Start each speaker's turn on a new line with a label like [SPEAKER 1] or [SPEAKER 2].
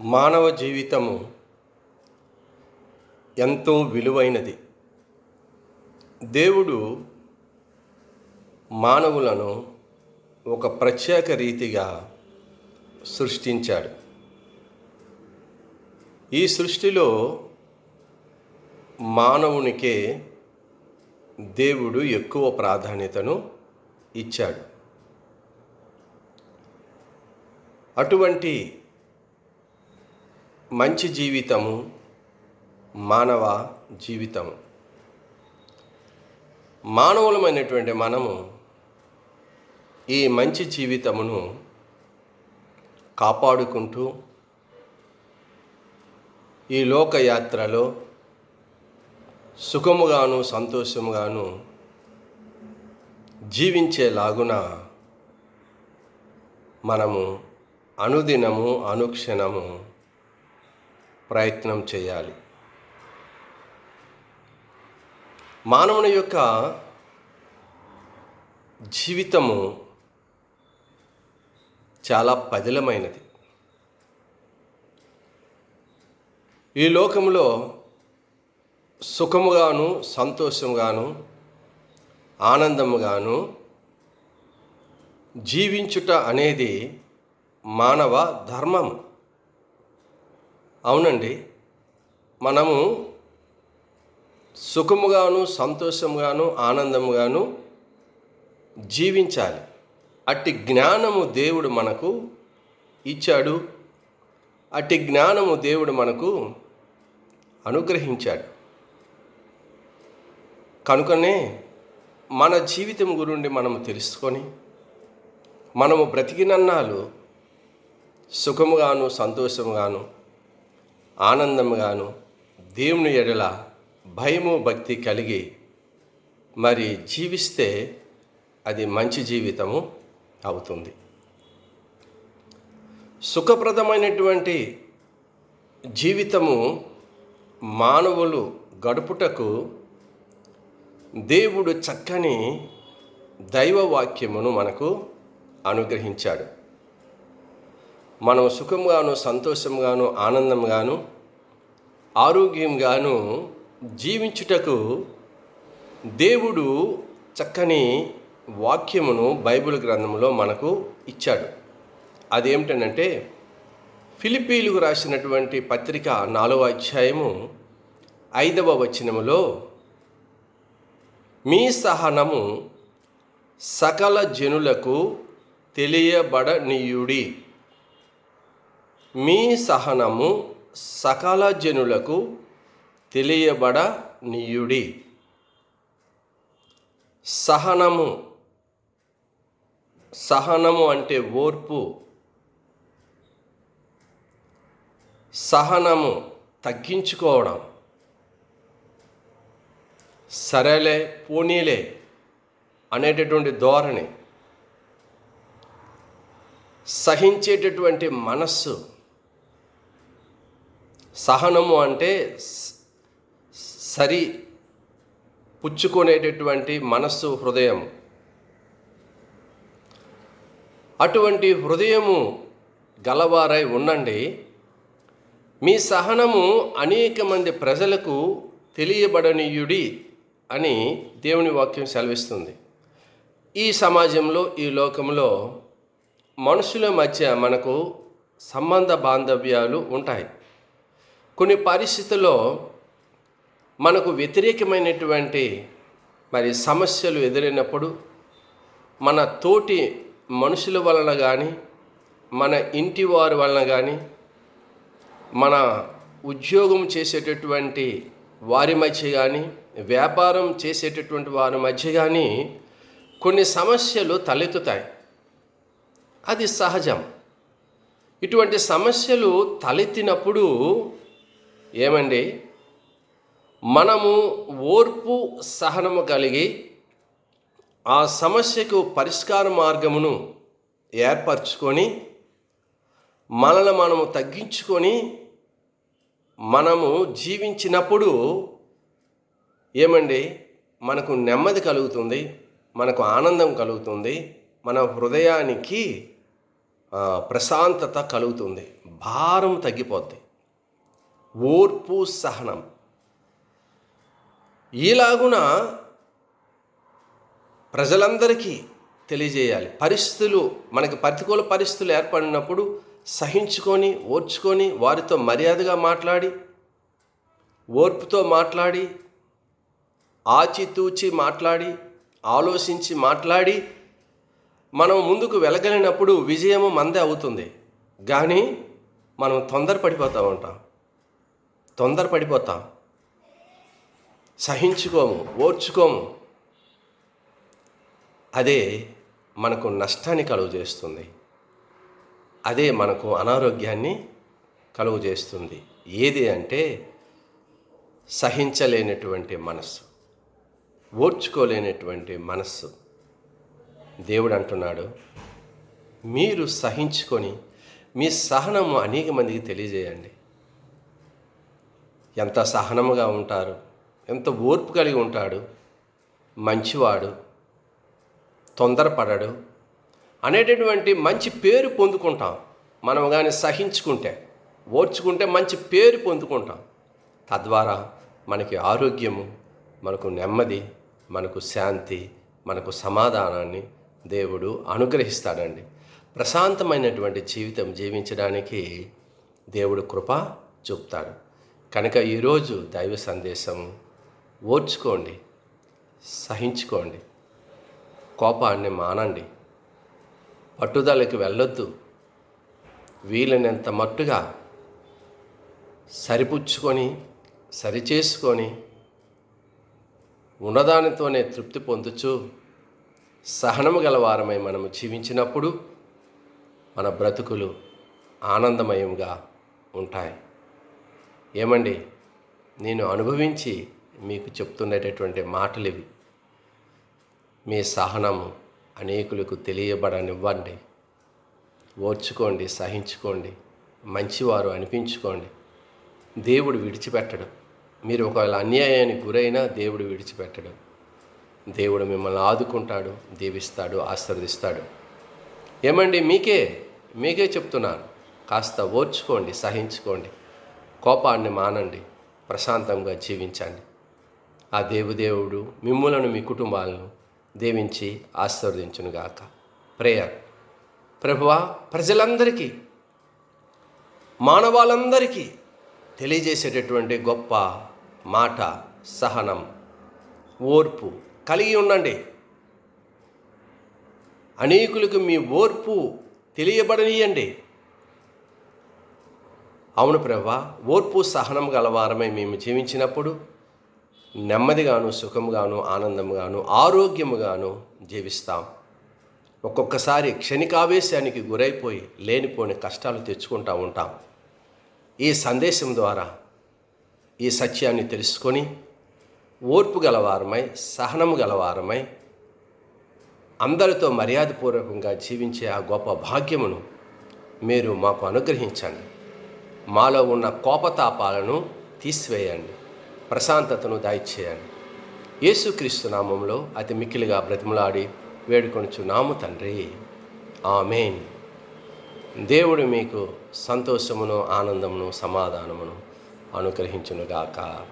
[SPEAKER 1] మానవ జీవితము ఎంతో విలువైనది. దేవుడు మానవులను ఒక ప్రత్యేక రీతిగా సృష్టించాడు. ఈ సృష్టిలో మానవునికే దేవుడు ఎక్కువ ప్రాధాన్యతను ఇచ్చాడు. అటువంటి మంచి జీవితము మానవ జీవితము. మానవులమైనటువంటి మనము ఈ మంచి జీవితమును కాపాడుకుంటూ ఈ లోకయాత్రలో సుఖముగాను సంతోషముగాను జీవించేలాగున మనము అనుదినము అనుక్షణము ప్రయత్నం చేయాలి. మానవుని యొక్క జీవితము చాలా పదిలమైనది. ఈ లోకంలో సుఖముగాను సంతోషముగాను ఆనందముగాను జీవించుట అనేది మానవ ధర్మం అవునండి. మనము సుఖముగాను సంతోషముగాను ఆనందముగాను జీవించాలి. అట్టి జ్ఞానము దేవుడు మనకు ఇచ్చాడు. అట్టి జ్ఞానము దేవుడు మనకు అనుగ్రహించాడు. కనుకనే మన జీవితం గురించి మనము తెలుసుకొని మనము బ్రతికినన్నాళ్ళు సుఖముగాను సంతోషముగాను ఆనందంగాను దేవుని ఎడల భయము భక్తి కలిగి మరి జీవిస్తే అది మంచి జీవితము అవుతుంది. సుఖప్రదమైనటువంటి జీవితము మానవులు గడుపుటకు దేవుడు చక్కని దైవవాక్యమును మనకు అనుగ్రహించాడు. మనం సుఖంగాను సంతోషంగాను ఆనందంగాను ఆరోగ్యంగాను జీవించుటకు దేవుడు చక్కని వాక్యమును బైబిల్ గ్రంథంలో మనకు ఇచ్చాడు. అదేమిటనంటే ఫిలిపీలకు రాసినటువంటి పత్రిక నాలుగవ అధ్యాయము ఐదవ వచనములో మీ సహనము సకల జనులకు తెలియబడనీయుడి. మీ సహనము సకల జనులకు తెలియబడనీయుడి. సహనము సహనము అంటే ఓర్పు. సహనము తగ్గించుకోవడం. సరేలే పోనీలే అనేటటువంటి ధోరణి. సహించేటటువంటి మనస్సు. సహనము అంటే సరి పుచ్చుకునేటటువంటి మనస్సు హృదయం అటువంటి హృదయము గలవారై ఉండండి. మీ సహనము అనేక మంది ప్రజలకు తెలియబడనీయుడి అని దేవుని వాక్యం సెలవిస్తుంది. ఈ సమాజంలో ఈ లోకంలో మనుషుల మధ్య మనకు సంబంధ బాంధవ్యాలు ఉంటాయి. కొన్ని పరిస్థితుల్లో మనకు వ్యతిరేకమైనటువంటి మరి సమస్యలు ఎదురైనప్పుడు మన తోటి మనుషుల వలన కానీ మన ఇంటి వారి వలన కానీ మన ఉద్యోగం చేసేటటువంటి వారి మధ్య కానీ వ్యాపారం చేసేటటువంటి వారి మధ్య కానీ కొన్ని సమస్యలు తలెత్తుతాయి. అది సహజం. ఇటువంటి సమస్యలు తలెత్తినప్పుడు ఏమండి? మనము ఓర్పు సహనము కలిగి ఆ సమస్యకు పరిష్కార మార్గమును ఏర్పరచుకొని మనల్ని మనము తగ్గించుకొని మనము జీవించినప్పుడు ఏమండి? మనకు నెమ్మది కలుగుతుంది మనకు ఆనందం కలుగుతుంది మన హృదయానికి ప్రశాంతత కలుగుతుంది భారం తగ్గిపోద్ది. ఓర్పు సహనం. ఈలాగున ప్రజలందరికీ తెలియజేయాలి. పరిస్థితులు మనకి ప్రతికూల పరిస్థితులు ఏర్పడినప్పుడు సహించుకొని ఓర్చుకొని వారితో మర్యాదగా మాట్లాడి ఓర్పుతో మాట్లాడి ఆచితూచి మాట్లాడి ఆలోచించి మాట్లాడి మనం ముందుకు వెళ్ళగలిగినప్పుడు విజయము మందే అవుతుంది. కానీ మనం తొందరపడిపోతూ ఉంటాం. తొందరపడిపోతాం. సహించుకోము ఓర్చుకోము. అదే మనకు నష్టాన్ని కలుగు చేస్తుంది. అదే మనకు అనారోగ్యాన్ని కలుగు చేస్తుంది. ఏది అంటే సహించలేనటువంటి మనస్సు. ఓర్చుకోలేనటువంటి మనస్సు. దేవుడు అంటున్నాడు మీరు సహించుకొని మీ సహనము అనేక మందికి తెలియజేయండి. ఎంత సహనముగా ఉంటారు ఎంత ఓర్పు కలిగి ఉంటాడు మంచివాడు తొందరపడడు అనేటటువంటి మంచి పేరు పొందుకుంటాం. మనం కానీ సహించుకుంటే ఓర్చుకుంటే మంచి పేరు పొందుకుంటాం. తద్వారా మనకి ఆరోగ్యము మనకు నెమ్మది మనకు శాంతి మనకు సమాధానాన్ని దేవుడు అనుగ్రహిస్తాడండి. ప్రశాంతమైనటువంటి జీవితం జీవించడానికి దేవుడు కృప చూపుతాడు. కనుక ఈరోజు దైవ సందేశం ఓర్చుకోండి సహించుకోండి కోపాన్ని మానండి. పట్టుదలకి వెళ్ళొద్దు. వీలైనంత మట్టుగా సరిపుచ్చుకొని సరిచేసుకొని ఉన్నదానితోనే తృప్తి పొందుచు సహనము గలవారమై మనము జీవించినప్పుడు మన బ్రతుకులు ఆనందమయంగా ఉంటాయి. ఏమండి? నేను అనుభవించి మీకు చెప్తున్నటటువంటి మాటలు ఇవి మీ సహనము అనేకులకు తెలియబడనివ్వండి. ఓర్చుకోండి సహించుకోండి మంచివారు అనిపించుకోండి. దేవుడు విడిచిపెట్టడు. మీరు ఒకవేళ అన్యాయానికి గురైనా దేవుడు విడిచిపెట్టడు. దేవుడు మిమ్మల్ని ఆదుకుంటాడు దీవిస్తాడు ఆశీర్దిస్తాడు ఏమండి? మీకే మీకే చెప్తున్నాను. కాస్త ఓర్చుకోండి సహించుకోండి. కోపాన్ని మానండి ప్రశాంతంగా జీవించండి. ఆ దేవుదేవుడు మిమ్ములను మీ కుటుంబాలను దీవించి ఆశీర్వదించునుగాక. ప్రేయర్. ప్రభువా ప్రజలందరికీ మానవాళందరికీ తెలియజేసేటటువంటి గొప్ప మాట సహనం ఓర్పు కలిగి ఉండండి. అనేకులకు మీ ఓర్పు తెలియబడనీయండి. అవును ప్రభా ఓర్పు సహనం గలవారమై మేము జీవించినప్పుడు నెమ్మదిగాను సుఖముగాను ఆనందముగాను ఆరోగ్యముగాను జీవిస్తాం. ఒక్కొక్కసారి క్షణికావేశానికి గురైపోయి లేనిపోని కష్టాలు తెచ్చుకుంటూ ఉంటాం. ఈ సందేశం ద్వారా ఈ సత్యాన్ని తెలుసుకొని ఓర్పు గలవారమై సహనము గలవారమై అందరితో మర్యాదపూర్వకంగా జీవించే ఆ గొప్ప భాగ్యమును మీరు మాకు అనుగ్రహించండి. మాలో ఉన్న కోపతాపాలను తీసివేయండి. ప్రశాంతతను దయచేయండి యేసుక్రీస్తు నామంలో అతి మిక్కిలిగా బ్రతిమలాడి వేడుకొనుచున్నాము తండ్రి. ఆమెన్. దేవుడు మీకు సంతోషమును ఆనందమును సమాధానమును అనుగ్రహించునుగాక.